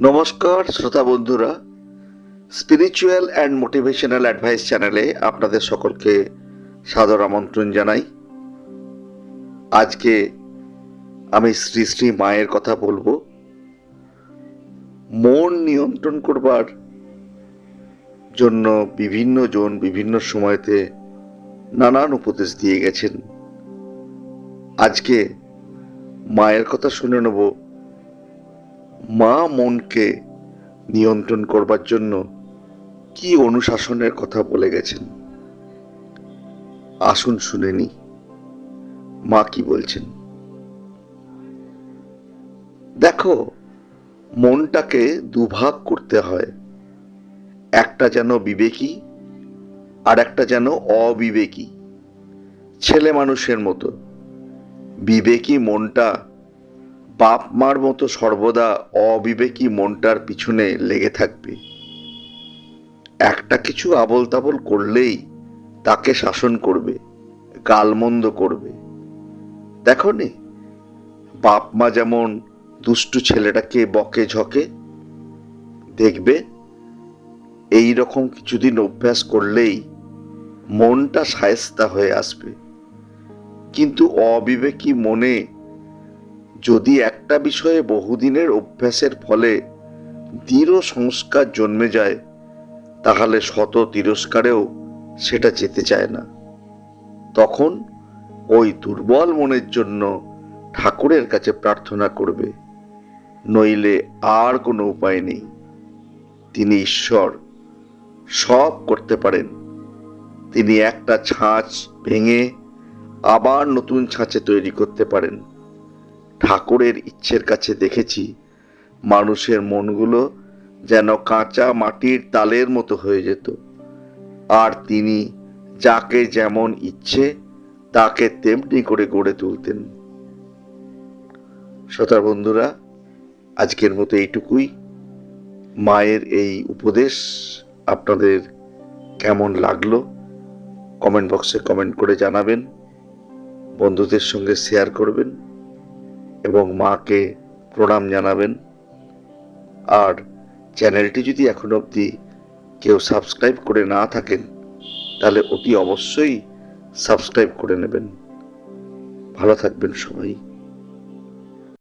নমস্কার, শ্রোতা বন্ধুরা। স্পিরিচুয়াল অ্যান্ড মোটিভেশনাল অ্যাডভাইস চ্যানেলে আপনাদের সকলকে সাদর আমন্ত্রণ জানাই। আজকে আমি শ্রী শ্রী মায়ের কথা বলব। মন নিয়ন্ত্রণ করবার জন্য বিভিন্ন জন বিভিন্ন সময়তে নানান উপদেশ দিয়ে গেছেন। আজকে মায়ের কথা শুনে নেব। মা মনকে নিয়ন্ত্রণ করবার জন্য কি অনুশাসনের কথা বলে গেছেন? আসুন শুনে নি, মা কি বলছেন? দেখো, মনটাকে দুভাগ করতে হয়, একটা যেন বিবেকী আর একটা যেন অবিবেকী। ছেলে মানুষের মতো, বিবেকী মনটা বাপ মার মতো সর্বদা অবিবেকী মনটার পিছনে লেগে থাকবে। একটা কিছু আবল তাবল করলেই তাকে শাসন করবে, গালমন্দ করবে। দেখো নি, বাপ মা যেমন দুষ্টু ছেলেটাকে বকে ঝকে, দেখবে এই রকম কিছুদিন অভ্যাস করলেই মনটা সায়স্তা হয়ে আসবে। কিন্তু অবিবেকী মনে যদি একটা বিষয়ে বহুদিনের অভ্যাসের ফলে দৃঢ় সংস্কার জন্মে যায়, তাহলে শত তিরস্কারেও সেটা যেতে চায় না। তখন ওই দুর্বল মনের জন্য ঠাকুরের কাছে প্রার্থনা করবে, নইলে আর কোনো উপায় নেই। তিনি ঈশ্বর, সব করতে পারেন। তিনি একটা ছাঁচ ভেঙে আবার নতুন ছাঁচে তৈরি করতে পারেন। ঠাকুরের ইচ্ছের কাছে দেখেছি, মানুষের মনগুলো যেন কাঁচা মাটির তালের মতো হয়ে যেত। আর তিনি যাকে যেমন ইচ্ছে, তাকে তেমনি করে গড়ে তুলতেন। শ্রোতা বন্ধুরা, আজকের মতো এইটুকুই। মায়ের এই উপদেশ আপনাদের কেমন লাগল, কমেন্ট বক্সে কমেন্ট করে জানাবেন, বন্ধুদের সঙ্গে শেয়ার করবেন। এবং মাকে প্রণাম জানাবেন। আর চ্যানেলটি যদি এখন অবধি কেউ সাবস্ক্রাইব করে না থাকেন, তাহলে অতি অবশ্যই সাবস্ক্রাইব করে নেবেন। ভালো থাকবেন সবাই।